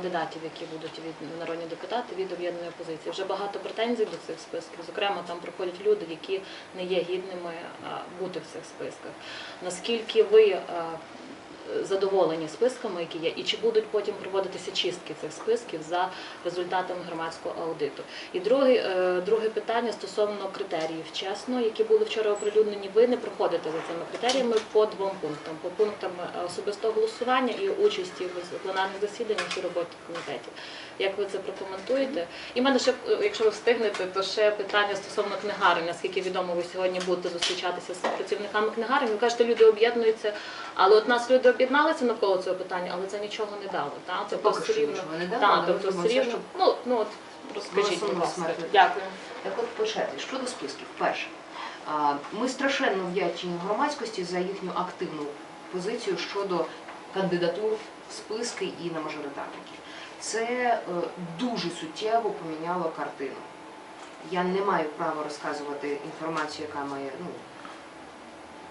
кандидатів, які будуть від народні депутати від об'єднаної опозиції. Вже багато претензій до цих списків. Зокрема, там проходять люди, які не є гідними бути в цих списках. Наскільки ви задоволені списками, які є, і чи будуть потім проводитися чистки цих списків за результатами громадського аудиту? І друге, е, друге питання стосовно критеріїв, чесно, які були вчора оприлюднені. Ви не проходите за цими критеріями по двом пунктам: по пунктам е, особистого голосування і участі в пленарних засіданнях і роботі комітетів. Як ви це прокоментуєте? І в мене ще, е, якщо ви встигнете, то ще питання стосовно книгарень. Наскільки відомо, ви сьогодні будете зустрічатися з працівниками книгарень. Ви кажете, люди об'єднуються, але от нас люди об'єдналися навколо цього питання, але це нічого не дало. Це Тобто все рівно. Так, тобто все рівно. Ну, ну от розкажіть, будь ласка. Дякую. Так от по черзі, щодо списків, перше, ми страшенно вдячні громадськості за їхню активну позицію щодо кандидатур в списки і на мажоритарники. Це е, дуже суттєво поміняло картину. Я не маю права розказувати інформацію, яка має ну,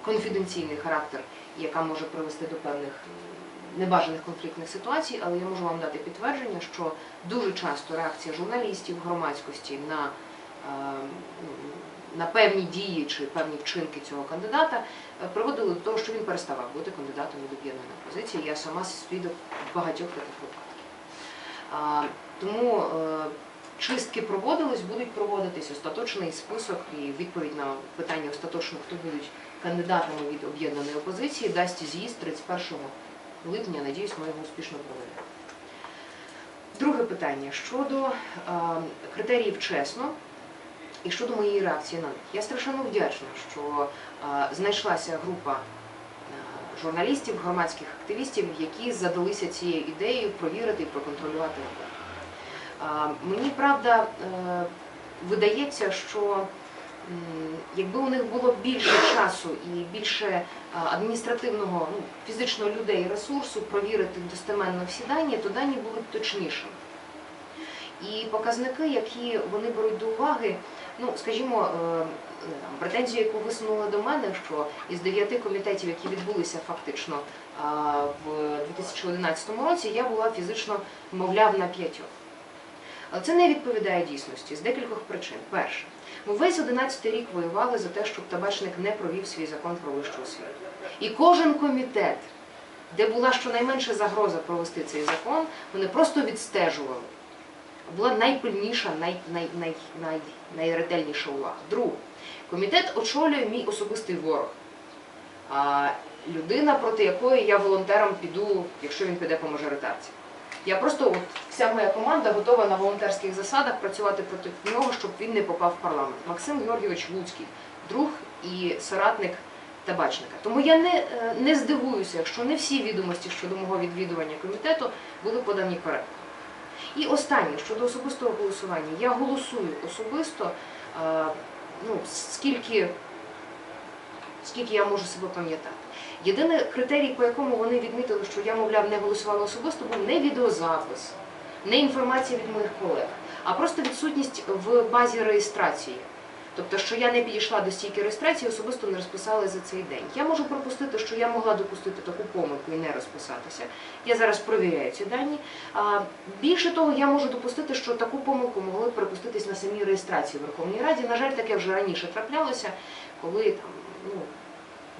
конфіденційний характер, яка може привести до певних небажаних конфліктних ситуацій, але я можу вам дати підтвердження, що дуже часто реакція журналістів, громадськості на, е, на певні дії чи певні вчинки цього кандидата е, приводили до того, що він переставав бути кандидатом від об'єднаної опозиції. Я сама свідок багатьох таких випадків. Тому е, чистки проводились, будуть проводитись остаточний список і відповідь на питання остаточно, хто будуть кандидатами від об'єднаної опозиції, дасть з'їзд 31 липня. Надіюсь, ми його успішно проведемо. Друге питання щодо е, критеріїв чесно і щодо моєї реакції на них. Я страшенно вдячна, що е, знайшлася група е, журналістів, громадських активістів, які задалися цією ідеєю провірити і проконтролювати роботу. Мені правда е, видається, що якби у них було більше часу і більше е, адміністративного, ну, фізичного людей ресурсу провірити достеменно всі дані, то дані були б точнішими. І показники, які вони беруть до уваги, ну скажімо, е, претензію, яку висунули до мене, що із дев'яти комітетів, які відбулися фактично в 2011 році, я була фізично, мовляв, на п'ятьох. Але це не відповідає дійсності з декількох причин. Перше, ми весь 11 рік воювали за те, щоб табачник не провів свій закон про вищу освіту. І кожен комітет, де була щонайменша загроза провести цей закон, вони просто відстежували. Була найпильніша, най, най, най, най, найретельніша увага. Друге, комітет очолює мій особистий ворог. А, людина, проти якої я волонтером піду, якщо він піде по мажоритарці. Я просто, от, вся моя команда готова на волонтерських засадах працювати проти нього, щоб він не попав в парламент. Максим Георгійович Луцький, друг і соратник табачника. Тому я не, е, не здивуюся, якщо не всі відомості щодо мого відвідування комітету були подані коректно. І останнє щодо особистого голосування. Я голосую особисто, е, ну, скільки, скільки я можу себе пам'ятати. Єдиний критерій, по якому вони відмітили, що я, мовляв, не голосувала особисто, був не відеозапис, не інформація від моїх колег, а просто відсутність в базі реєстрації. Тобто, що я не підійшла до стійки реєстрації, особисто не розписала за цей день. Я можу пропустити, що я могла допустити таку помилку і не розписатися. Я зараз провіряю ці дані. Більше того, я можу допустити, що таку помилку могли припуститись на самій реєстрації в Верховній Раді. На жаль, таке вже раніше траплялося, коли там, ну,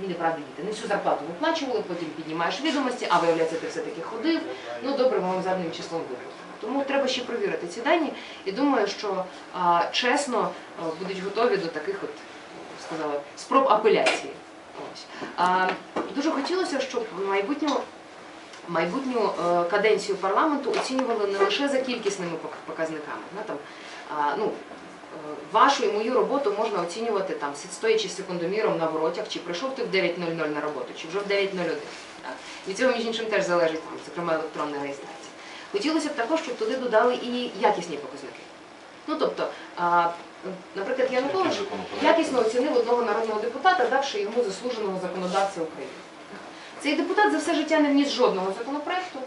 він неправда діти. Не всю зарплату виплачували, потім піднімаєш відомості, а виявляється, ти все-таки ходив. Ну добре, ми вам задним числом виплатимо. Тому треба ще провірити ці дані і думаю, що а, чесно а, будуть готові до таких от сказала спроб апеляції. Ось. А, дуже хотілося, щоб майбутню майбутню е, каденцію парламенту оцінювали не лише за кількісними показниками. Ну, там, а, ну, вашу і мою роботу можна оцінювати там, стоячи секундоміром на воротях, чи прийшов ти в 9.00 на роботу, чи вже в 9.01. Так? Від цього, між іншим, теж залежить, зокрема, електронна реєстрація. Хотілося б також, щоб туди додали і якісні показники. Ну, тобто, а, наприклад, Янукович якісно оцінив одного народного депутата, давши йому заслуженого законодавця України. Цей депутат за все життя не вніс жодного законопроекту.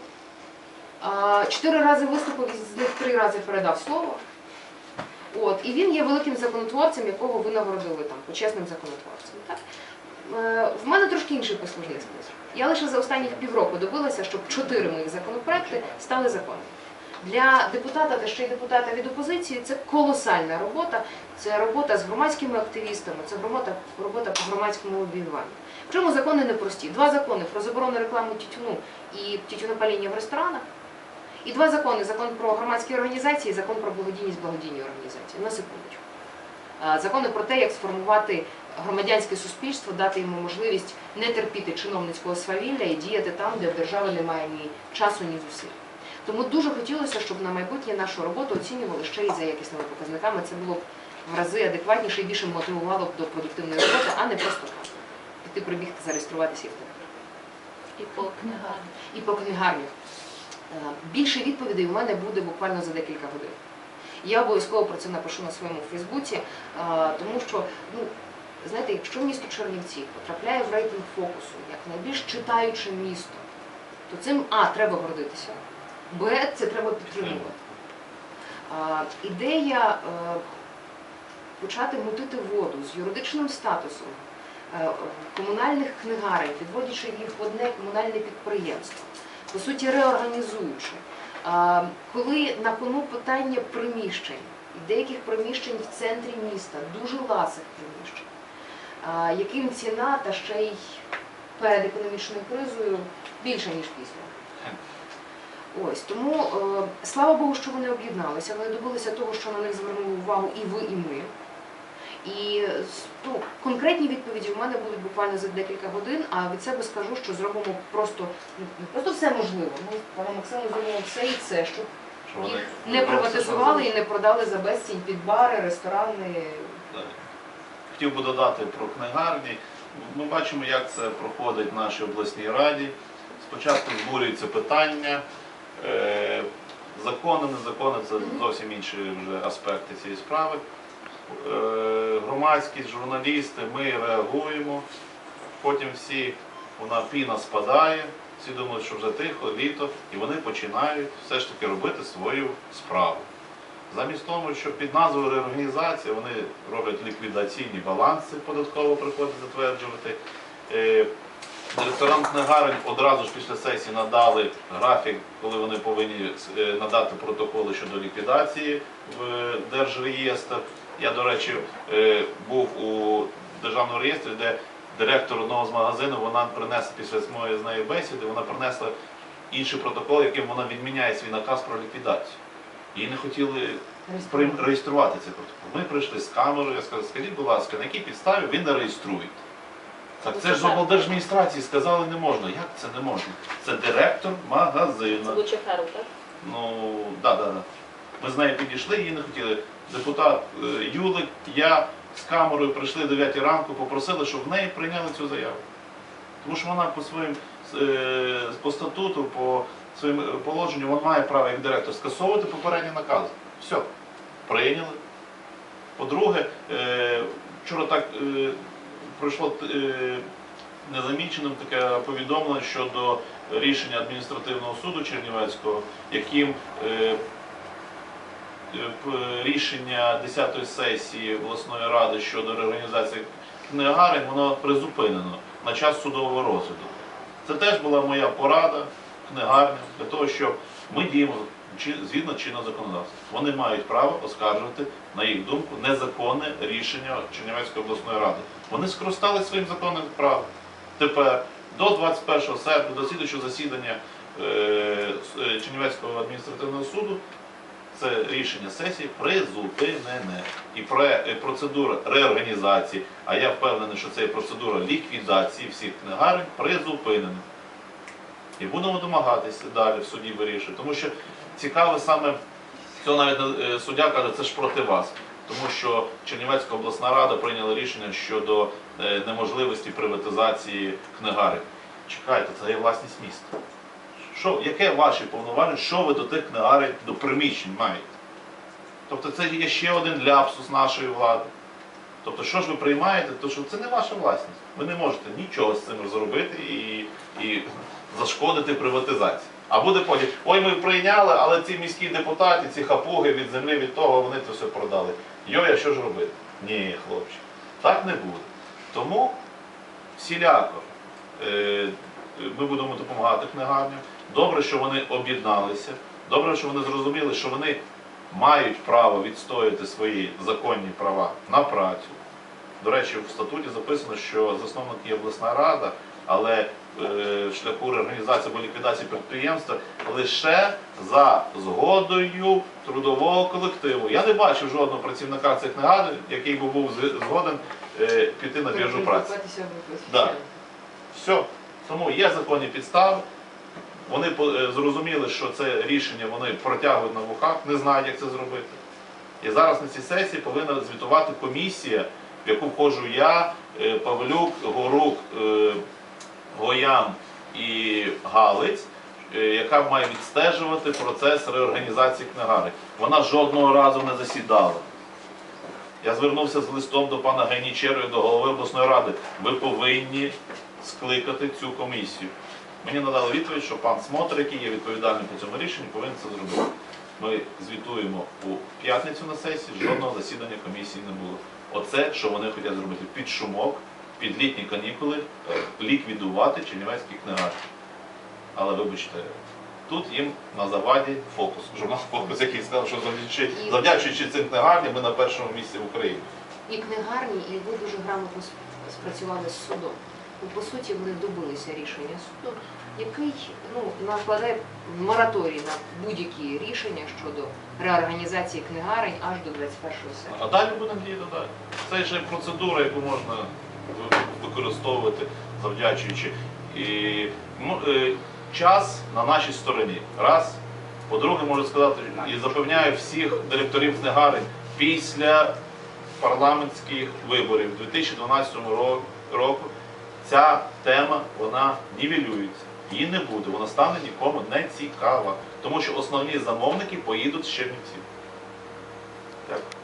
Чотири рази виступив, з них три рази передав слово. От, і він є великим законотворцем, якого ви нагородили там, почесним законотворцем. Так? Е, В мене трошки інший послужний спосіб. Я лише за останніх півроку добилася, щоб чотири моїх законопроекти стали законами. Для депутата та ще й депутата від опозиції це колосальна робота. Це робота з громадськими активістами, це робота, робота по громадському лобіюванню. Причому закони непрості. Два закони про заборону реклами тютюну і тютюнопаління в ресторанах. І два закони: закон про громадські організації, і закон про благодійність благодійні організації. На секундочку. Закони про те, як сформувати громадянське суспільство, дати йому можливість не терпіти чиновницького свавілля і діяти там, де в держави немає ні часу, ні зусиль. Тому дуже хотілося, щоб на майбутнє нашу роботу оцінювали ще й за якісними показниками. Це було б в рази адекватніше і більше мотивувало б до продуктивної роботи, а не просто. Піти прибігти, зареєструватися і втекти. І по книгарні. І по книгарнях. Е, Більше відповідей у мене буде буквально за декілька годин. Я обов'язково про це напишу на своєму Фейсбуці, е, тому що, ну, знаєте, якщо місто Чернівці потрапляє в рейтинг фокусу як найбільш читаюче місто, то цим А треба гордитися, Б це треба підтримувати. А, Ідея е, почати мутити воду з юридичним статусом е, комунальних книгарень, підводячи їх в одне комунальне підприємство, по суті реорганізуючи. Коли на кону питання приміщень, і деяких приміщень в центрі міста, дуже ласих приміщень, яким ціна та ще й перед економічною кризою більша, ніж після. Ось тому е, слава Богу, що вони об'єдналися. Вони добилися того, що на них звернули увагу і ви, і ми. І ну, конкретні відповіді в мене будуть буквально за декілька годин, а від себе скажу, що зробимо просто ну, не просто все можливо. Ми пане Максиму зробимо все і це, щоб їх не приватизували і не продали за безцінь під бари, ресторани. Хотів би додати про книгарні. Ми бачимо, як це проходить в нашій обласній раді. Спочатку збурюються питання. е, Закони, незакони це зовсім інші вже аспекти цієї справи. Е, Громадськість, журналісти, ми реагуємо. Потім всі, вона піна спадає, всі думають, що вже тихо, літо, і вони починають все ж таки робити свою справу. Замість того, що під назвою реорганізація вони роблять ліквідаційні баланси, податково приходить затверджувати. Е, Директорам книгарень одразу ж після сесії надали графік, коли вони повинні е, надати протоколи щодо ліквідації в Держреєстр. Я, до речі, е, був у державному реєстрі, де директор одного з магазинів вона принесла після моєї з нею бесіди, вона принесла інший протокол, яким вона відміняє свій наказ про ліквідацію. Її не хотіли реєструвати цей протокол. Ми прийшли з камерою, я сказав, скажіть, будь ласка, на якій підставі ви не реєструєте? Так це ж з облдержадміністрації сказали не можна. Як це не можна? Це директор Це магазину. Лучеферу, так? Ну, да, да, да. Ми з нею підійшли, її не хотіли. Депутат е, Юлик, я з камерою прийшли о 9 ранку, попросили, щоб в неї прийняли цю заяву. Тому що вона по своїм е, по статуту, по своїм е, положенню, вона має право як директор скасовувати попередні накази. Все, прийняли. По-друге, вчора так пройшло незаміченим таке повідомлення щодо рішення адміністративного суду Чернівецького, яким рішення 10-ї сесії обласної ради щодо реорганізації книгарень, воно призупинено на час судового розгляду. Це теж була моя порада книгарням для того, щоб ми діємо згідно чинного законодавства. Вони мають право оскаржувати, на їх думку, незаконне рішення Чернівецької обласної ради. Вони скористали своїм законним правом. Тепер до 21 серпня, до слідчого засідання е, е, Чернівецького адміністративного суду це рішення сесії призупинене. І е, процедура реорганізації, а я впевнений, що це є процедура ліквідації всіх книгарень призупинена. І будемо домагатися далі в суді вирішити. Тому що цікаве саме, що навіть е, суддя каже, це ж проти вас. Тому що Чернівецька обласна рада прийняла рішення щодо е, неможливості приватизації книгарень. Чекайте, це є власність міста. Що, яке ваші повноваження, що ви до тих книгарень, до приміщень маєте? Тобто це є ще один ляпсус нашої влади. Тобто, що ж ви приймаєте, то що це не ваша власність. Ви не можете нічого з цим зробити і, і зашкодити приватизації. А буде потім, ой, ми прийняли, але ці міські депутати, ці хапуги від землі, від того, вони це все продали. Йой, а що ж робити? Ні, хлопці, так не буде. Тому всіляко е, ми будемо допомагати книгарням. Добре, що вони об'єдналися. Добре, що вони зрозуміли, що вони мають право відстояти свої законні права на працю. До речі, в статуті записано, що засновник є обласна рада, але е, шляху реорганізації або ліквідації підприємства лише за згодою трудового колективу. Я не бачив жодного працівника цих книгарень, який би був згоден е, піти на біржу праці. Да. Все. Тому є законні підстави. Вони е, зрозуміли, що це рішення вони протягують на вухах, не знають, як це зробити. І зараз на цій сесії повинна звітувати комісія, в яку входжу я, е, Павлюк, Горук, е, Гоян і Галиць, яка має відстежувати процес реорганізації книгари. Вона жодного разу не засідала. Я звернувся з листом до пана Гайнічеру і до голови обласної ради. Ви повинні скликати цю комісію. Мені надали відповідь, що пан Смотр, який є відповідальним по цьому рішенню, повинен це зробити. Ми звітуємо у п'ятницю на сесії, жодного засідання комісії не було. Оце, що вони хочуть зробити під шумок, під літні канікули, е, ліквідувати чернівецькі книгарні. Але вибачте, тут їм на заваді фокус. Журнал Фокус, який сказав, що завдячуючи, завдячуючи цим книгарням, ми на першому місці в Україні. І книгарні, і ви дуже грамотно спрацювали з судом. Ну, по суті, вони добилися рішення суду, який ну, накладає мораторій на будь-які рішення щодо реорганізації книгарень аж до 21 серпня. А далі будемо діяти далі. Це ще процедура, яку можна використовувати, завдячуючи. І ну, е, час на нашій стороні. Раз. По-друге, можу сказати і запевняю всіх директорів книгарень після парламентських виборів 2012 ро- року ця тема вона нівелюється. Її не буде, вона стане нікому не цікава, тому що основні замовники поїдуть з Чернівців. Дякую.